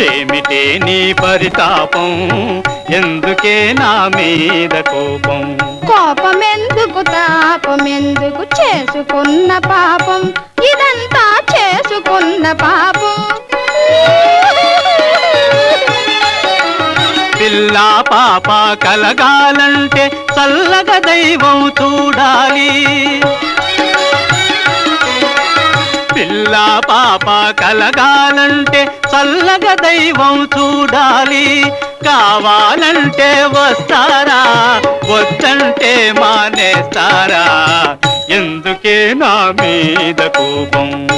ఏమిటే నీ పరితాపం? ఎందుకే నా మీద కోపం? కోపమెందుకు తాపమెందుకు చేసుకున్న పాపం? ఇదంతా చేసుకున్న పాపం. పిల్ల పాప కలగాలంటే చల్లగా దైవం చూడాలి. పిల్ల పాప కలగాలంటే చల్లగ దైవం చూడాలి. కావాలంటే వస్తారా? వద్దంటే మానేస్తారా? ఎందుకే నా మీద కోపం?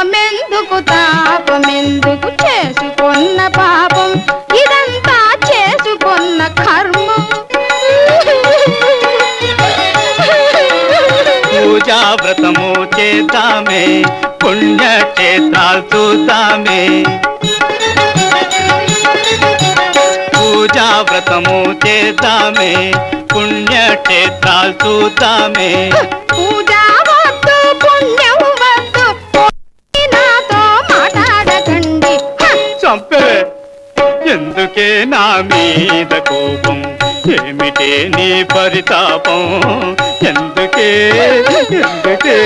కోపమెందుకు తాపమెందుకు చేసుకున్న పాపం? ఇదంతా చేసుకున్న కర్మం. పూజా వ్రతము చేద్దామే పుణ్యక్షేత్రాలు చూద్దామే. పూజా వ్రతము చేద్దామే పుణ్యక్షేత్రాలు చూద్దామే. పూజా ఎందుకే నా మీద కోపం? ఏమిటే నీ పరితాపం? ఎందుకే? ఎందుకే?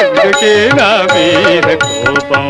ఎందుకే నా మీద కోపం?